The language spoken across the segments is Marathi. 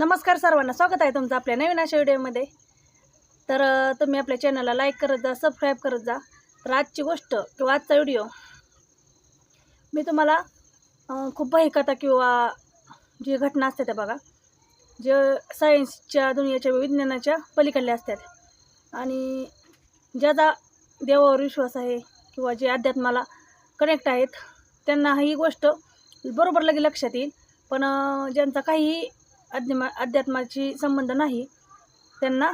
नमस्कार सर्वांना स्वागत आहे तुमचं आपल्या नवीन अशा व्हिडिओमध्ये तर तुम्ही आपल्या चॅनलला लाईक करत जा सबस्क्राईब करत जा. तर आजची गोष्ट किंवा आजचा व्हिडिओ मी तुम्हाला खूप कथा किंवा जी घटना असते त्या बघा. जे सायन्सच्या दुनियाच्या विज्ञानाच्या पलीकडल्या असतात. आणि ज्याचा देवावर विश्वास आहे किंवा जे अध्यात्माला कनेक्ट आहेत त्यांना ही गोष्ट बरोबर लगे लक्षात येईल. पण ज्यांचा काही अध्यात्मा अध्यात्माची संबंध नाही त्यांना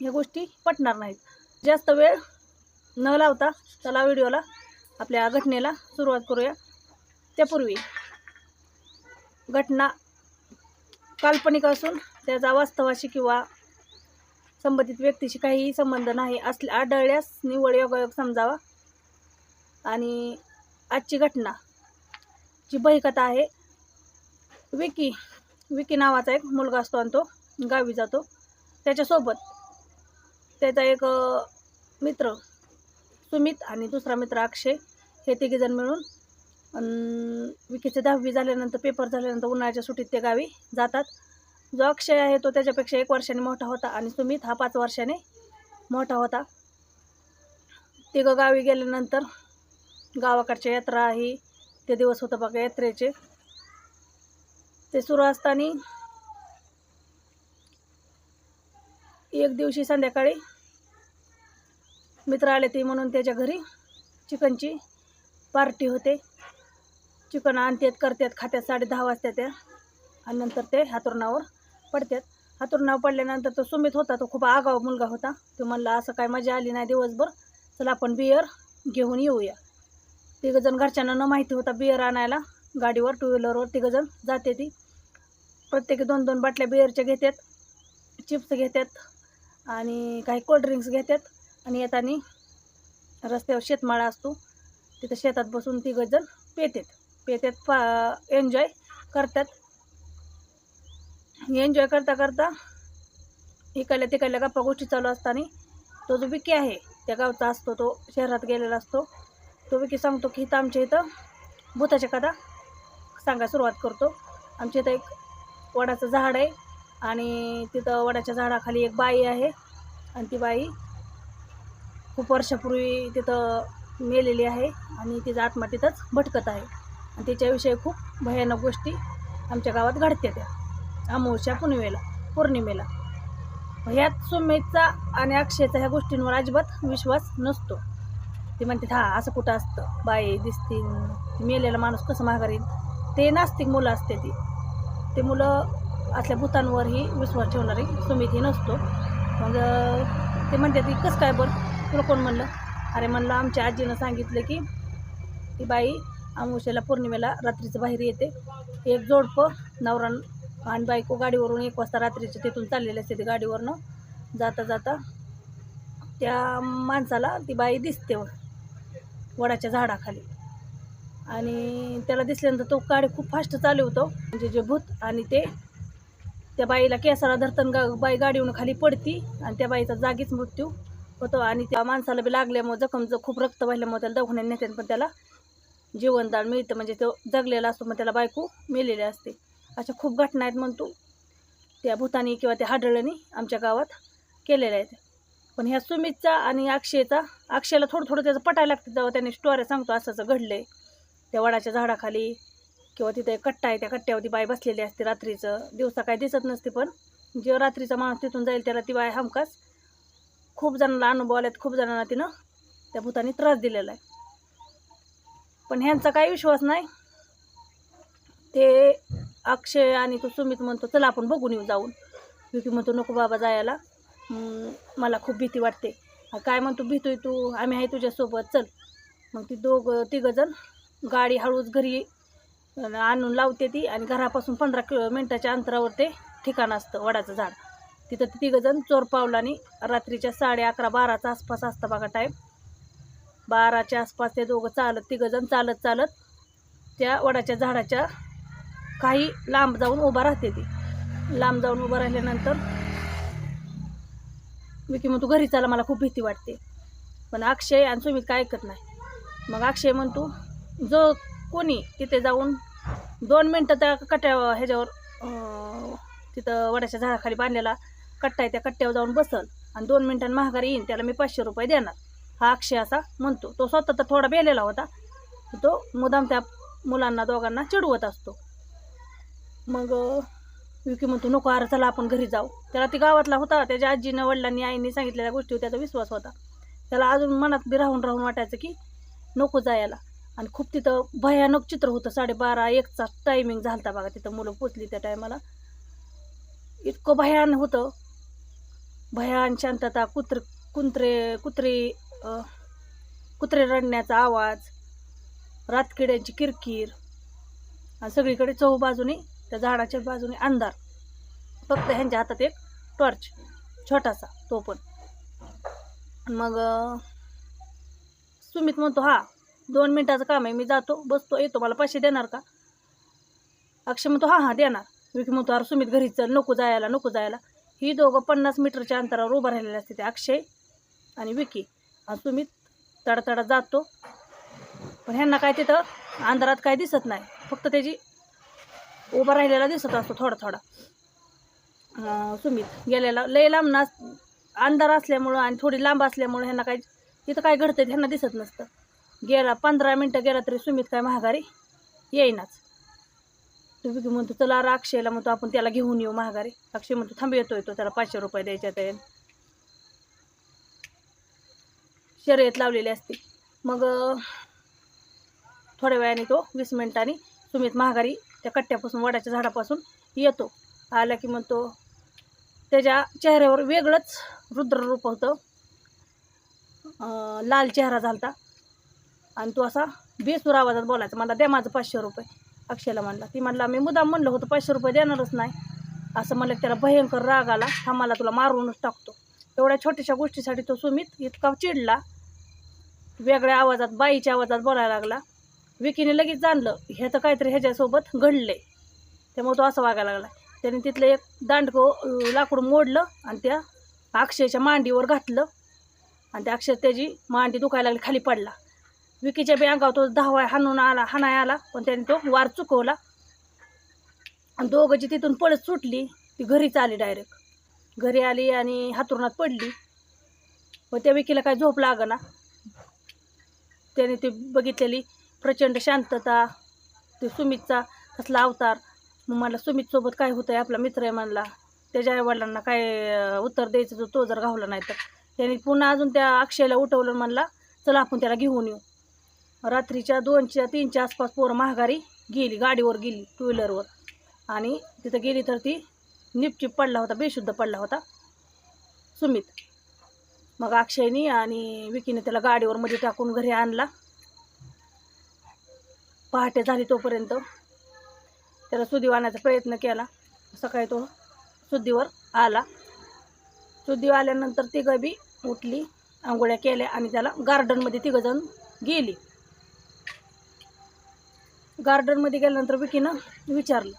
ह्या गोष्टी पटणार नाहीत. जास्त वेळ न लावता चला व्हिडिओला आपल्या घटनेला सुरुवात करूया. त्यापूर्वी घटना काल्पनिक असून त्याचा वास्तवाशी किंवा संबंधित व्यक्तीशी काहीही संबंध नाही असले आढळल्यास निवड योगायोग समजावा. आणि आजची घटना जी बहिकथा आहे विकी विकी नावाचा एक मुलगा असतो आणि तो गावी जातो. त्याच्यासोबत त्याचा एक मित्र सुमित आणि दुसरा मित्र अक्षय हे तिघेजण मिळून विकीचे दहावी झाल्यानंतर पेपर झाल्यानंतर उन्हाळ्याच्या सुट्टीत ते गावी जातात. जो अक्षय आहे तो त्याच्यापेक्षा एक वर्षाने मोठा होता आणि सुमित हा पाच वर्षाने मोठा होता. तिघं गावी गेल्यानंतर गावाकडच्या यात्रा ही ते दिवस होतं बघा यात्रेचे. ते सुरू असताना एक दिवशी संध्याकाळी मित्र आले ते म्हणून त्याच्या घरी चिकनची पार्टी होते. चिकन आणतात करतात खात्यात साडे दहा वाजता त्या. आणि नंतर ते हातुरणावर पडतात. हातुरणावर पडल्यानंतर तो सुमित होता तो खूप आगाव मुलगा होता. तो म्हणला असं काय मजा आली नाही दिवसभर? चला आपण बियर घेऊन येऊया. तिघंजण घरच्यांना न माहिती होता बियर आणायला. गाडीवर टू व्हीलरवर तिघंजण जाते ती. प्रत्येकी दोन दोन बाटल्या बिअरच्या घेतात चिप्स घेतात आणि काही कोल्ड्रिंक्स घेतात आणि येताना रस्त्यावर शेतमाळा असतो. तिथं शेतात बसून तिघंजण पेतात पेतात फा एन्जॉय करतात. एन्जॉय करता करता इकडल्या तिकडल्या गप्पा गोष्टी चालू असताना तो जो विकी आहे त्या गावचा असतो तो शहरात गेलेला असतो. तो विकी सांगतो की इथं आमच्या इथं भूताच्या कथा सांगायला सुरुवात करतो. आमच्या इथं एक वडाचं झाड आहे. आणि तिथं वडाच्या झाडाखाली एक बाई आहे. आणि ती बाई खूप वर्षापूर्वी तिथं मेलेली आहे. आणि तिचा आत्मा तिथंच भटकत आहे. आणि तिच्याविषयी खूप भयानक गोष्टी आमच्या गावात घडते त्या. अमावस्या पूर्णिमेला. पौर्णिमेला ह्यात सुमेधचा आणि अक्षयचा ह्या गोष्टींवर अजिबात विश्वास नसतो. ती म्हणते हा असं कुठं असतं? बाई दिसतील मेलेला माणूस कसं माघारील ते नास्तिक मुलं असते ती. ते मुलं असल्या भूतांवरही विश्वास ठेवणारी सुमित नसतो. मग ते म्हणते ती कसं काय बरं? तुला कोण म्हणलं? अरे म्हणलं आमच्या आजीनं सांगितलं की ती बाई अमावस्याला पौर्णिमेला रात्रीचं बाहेर येते. एक जोडपं नवरा आणि बायको गाडीवरून एक वाजता रात्रीचे तिथून चाललेले असते ते गाडीवरनं. जाता जाता त्या माणसाला ती बाई दिसते वडाच्या झाडाखाली. आणि त्याला दिसल्यानंतर तो गाडी खूप फास्ट चालवतो म्हणजे जे भूत आणि ते त्या बाईला केसाला धरताना गा बाई गाडीवरून खाली पडती आणि त्या बाईचा जागीच मृत्यू होतो आणि त्या माणसाला बी लागल्यामुळं जखम जर खूप रक्त वाहिल्यामुळे त्याला दवाखान्यात नेते पण त्याला जीवनदान मिळतं. म्हणजे तो जगलेला असतो मग त्याला बायको मेलेली असते. अशा खूप घटना आहेत म्हणतो. त्या भूतानी किंवा त्या हाडळणी आमच्या गावात केलेल्या आहेत. पण ह्या सुमितचा आणि अक्षयचा अक्षयला थोडं थोडं त्याचं पटायला लागतं जेव्हा त्याने स्टोऱ्या सांगतो असं असं आहे त्या वडाच्या झाडाखाली किंवा तिथे एक कट्टा आहे त्या कट्ट्यावरती बाय बसलेली असते रात्रीचं. दिवसा काय दिसत नसते पण जेव्हा रात्रीचा माणूस तिथून जाईल त्याला ती बाय हमखास खूप जणांना अनुभव आल्यात खूप जणांना तिनं त्या भूताने त्रास दिलेला आहे. पण ह्यांचा काही विश्वास नाही. ते अक्षय आणि तो सुमित म्हणतो चला आपण बघून येऊ जाऊन. विकी म्हणतो नको बाबा जायला. मला खूप भीती वाटते. काय म्हणतो भीतोय तू. आम्ही आहे तुझ्यासोबत. चल. मग ती दोघं तिघंजण गाडी हळूच घरी आणून लावते ती आणि घरापासून पंधरा किलो मिनटाच्या अंतरावर ते ठिकाण असतं वडाचं झाड. तिथं ती तिघंजण चोर पावलाने रात्रीच्या साडे अकरा बाराचा आसपास असतं बघा टाईम बाराच्या आसपास ते दोघं चालत तिघंजण चालत चालत त्या वडाच्या झाडाच्या काही लांब जाऊन उभा राहते ती. लांब जाऊन उभं राहिल्यानंतर विकी म्हणतो घरी चाला मला खूप भीती वाटते. पण अक्षय आणि सुमित काय ऐकत नाही. मग अक्षय म्हणतो जो कोणी तिथे जाऊन दोन मिनटं त्या कट्ट्या ह्याच्यावर तिथं वड्याच्या झाडाखाली बांधलेला कट्टा आहे त्या कट्ट्यावर जाऊन बसल आणि दोन मिनटांनी महागारी येईन त्याला मी पाचशे रुपये देणार. हा अक्षय असा म्हणतो. तो स्वतः तर थोडा बेलेला होता. तो मुदाम त्या मुलांना दोघांना चिडवत असतो. मग विकी म्हणतो नको अरे चला आपण घरी जाऊ. त्याला ती गावातला होता त्याच्या आजीनं वडिलांनी आईने सांगितलेल्या गोष्टीवर त्याचा विश्वास होता. त्याला अजून मनात बी राहून राहून वाटायचं की नको जायला. आणि खूप तिथं भयानक चित्र होतं. साडेबारा एकचा टायमिंग झालता बघा तिथं मुलं पोचली त्या टायमाला इतकं भयान होतं. भयान शांतता कुत्र कुत्रे कुत्रे कुत्रे रडण्याचा आवाज रातकिड्यांची किरकिर आणि सगळीकडे चहू बाजूने त्या झाडाच्या बाजूने अंधार. फक्त ह्यांच्या हातात एक टॉर्च छोटासा तो पण. आणि मग सुमित म्हणतो हा दोन मिनटाचं काम आहे मी जातो बसतो येतो मला पैसे देणार का? अक्षय म्हणतो हां हां देणार. विकी म्हणतो अरे सुमित घरी चल नको जायला नको जायला. ही दोघं पन्नास मीटरच्या अंतरावर उभं राहिलेले असते ते अक्षय आणि विकी. आणि सुमित तडतडा जातो. पण ह्यांना काय तिथं अंधारात काय दिसत नाही. फक्त त्याची उभा राहिलेला दिसत असतो थोडा थोडा. सुमित गेलेला लय लांब ना अंधार असल्यामुळं आणि थोडी लांब असल्यामुळं ह्यांना काय तिथं काय घडतं ह्यांना दिसत नसतं. गेला पंधरा मिनटं गेला तरी सुमित काय महागारी येईनाच. तुम्ही म्हणतो चला अरे अक्षयला म्हणतो आपण त्याला घेऊन येऊ महागारी अक्षय म्हणतो थांब येतो येतो त्याला पाचशे रुपये द्यायच्या ते शर्यत लावलेली असते. मग थोड्या वेळाने तो वीस मिनिटांनी सुमित महागारी त्या कट्ट्यापासून वडाच्या झाडापासून येतो. आला की म्हणतो त्याच्या चेहऱ्यावर वेगळंच रुद्ररूप होतं. लाल चेहरा झालता. आणि तो असा बेसूर आवाजात बोलायचा. मला द्या माझं पाचशे रुपये. अक्षयला म्हणला ती म्हणला मी मुदाम म्हणलं होतं पाचशे रुपये देणारच नाही. असं म्हणलं त्याला भयंकर राग आला. हा मला तुला मारूनच टाकतो. एवढ्या छोट्याशा गोष्टीसाठी तो सुमित इतका चिडला. वेगळ्या आवाजात बाईच्या आवाजात बोलायला लागला. विकीने लगेच जाणलं हे तर काहीतरी ह्याच्यासोबत घडले त्यामुळे तो असं वागायला लागला. त्याने तिथलं एक दांडकं लाकूड मोडलं आणि त्या अक्षयच्या मांडीवर घातलं. आणि त्या अक्षय त्याची मांडी दुखायला लागली खाली पडला. विकीच्या बी अंगावर तो धावा हाणून आला हाणाय आला पण त्याने तो वार चुकवला. आणि दोघंची तिथून पळत सुटली ती घरीच आली डायरेक्ट घरी आली आणि हातुरणात पडली. मग त्या विकीला काय झोप लागना. त्याने ती बघितलेली प्रचंड शांतता ते सुमितचा कसला अवतार. मग मला सुमितसोबत काय होतं आहे आपला मित्र आहे म्हणला. त्याच्या आईवडिलांना काय उत्तर द्यायचं तो तो जर घावला नाही तर त्याने पुन्हा अजून त्या अक्षयला उठवलं म्हणला चला आपण त्याला घेऊन येऊ. रात्रीच्या दोनच्या तीनच्या आसपास पोरं महागारी गेली गाडीवर गेली टू व्हीलरवर आणि तिथं गेली तर ती निपचिप पडला होता बेशुद्ध पडला होता. सुमित. मग अक्षयनी आणि विकीने त्याला गाडीवर मध्ये टाकून घरी आणला. पहाटे झाली तोपर्यंत त्याला सुदीव आणण्याचा प्रयत्न केला. सकाळी तो सुद्धीवर आला. सुद्धीव आल्यानंतर तिघं बी उठली आंघोळ्या केल्या आणि त्याला गार्डनमध्ये तिघं जण गेली. गार्डनमध्ये गेल्यानंतर विकीनं विचारलं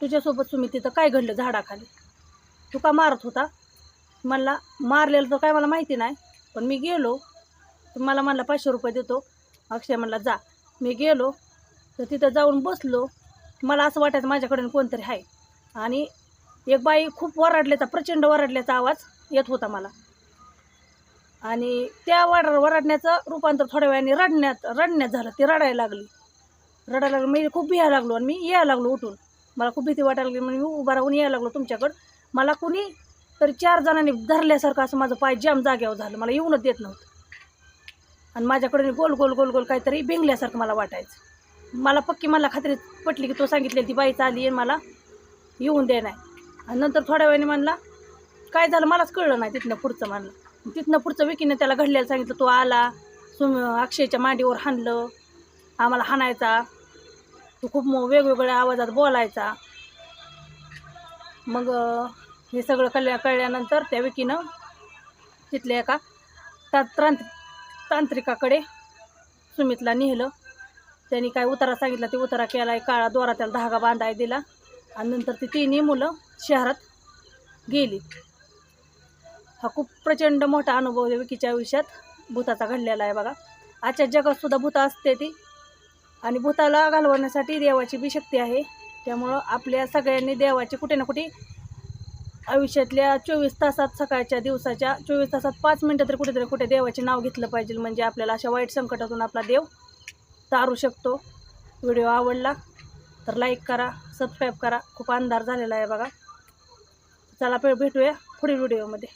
तुझ्यासोबत सुमी तिथं काय घडलं झाडाखाली? तू का मारत होता? मला मारलेलं तर काय मला माहिती नाही पण मी गेलो. तर मला म्हणला पाचशे रुपये देतो. अक्षय म्हणला जा. मी गेलो तर तिथं जाऊन बसलो. मला असं वाटायचं माझ्याकडून कोणतरी आहे. आणि एक बाई खूप वराडल्याचा प्रचंड वराडल्याचा आवाज येत होता मला. आणि त्या वड वराडण्याचं रूपांतर थोड्या वेळाने रडण्यात रडण्यात झालं. ती रडायला लागली. रडायला लागलो. मी खूप भिया लागलो आणि मी यायला लागलो उठून. मला खूप भीती वाटायला लागली. म्हणून मी उभा राहून यायला लागलो तुमच्याकडं. मला कुणी तरी चार जणांनी धरल्यासारखं असं माझं पाय जाम जाग्यावर झालं. मला येऊनच देत नव्हतं. आणि माझ्याकडे गोल गोल गोल गोल काहीतरी बिंगल्यासारखं मला वाटायचं. मला पक्की मला खात्री पटली की तो सांगितलेली ती बाईच आली आहे मला येऊन दे नाही. आणि नंतर थोड्या वेळाने म्हणला काय झालं? मलाच कळलं नाही तिथनं पुढचं म्हणलं. तिथनं पुढचं विकीनं त्याला घडल्याला सांगितलं तो आला सुम अक्षयच्या मांडीवर हाणलं आम्हाला हाणायचा तो खूप मो- वेगवेगळ्या आवाजात बोलायचा. मग हे सगळं कळल्या कळल्यानंतर त्या विकीनं तिथल्या एका ता त्रांत तांत्रिकाकडे सुमितला नेलं. त्यांनी काय उतारा सांगितला ते उतारा केला काळा दोरा त्याला धागा बांधाय दिला आणि नंतर ती तिन्ही मुलं शहरात गेली. हा खूप प्रचंड मोठा अनुभव आहे विकीच्या आयुष्यात. भूताचा घडलेला आहे बघा. आजच्या जगातसुद्धा भूता असते ती. आणि भूताला घालवण्यासाठी देवाची बी शक्ती आहे. त्यामुळं आपल्या सगळ्यांनी देवाची कुठे ना कुठे आयुष्यातल्या चोवीस तासात सकाळच्या दिवसाच्या चोवीस तासात पाच मिनटं तरी कुठेतरी कुठे देवाचे नाव घेतलं पाहिजे. म्हणजे आपल्याला अशा वाईट संकटातून आपला देव तारू शकतो. व्हिडिओ आवडला तर लाईक करा सबस्क्राईब करा. खूप अंधार झालेला आहे बघा. चला भेटूया पुढील व्हिडिओमध्ये.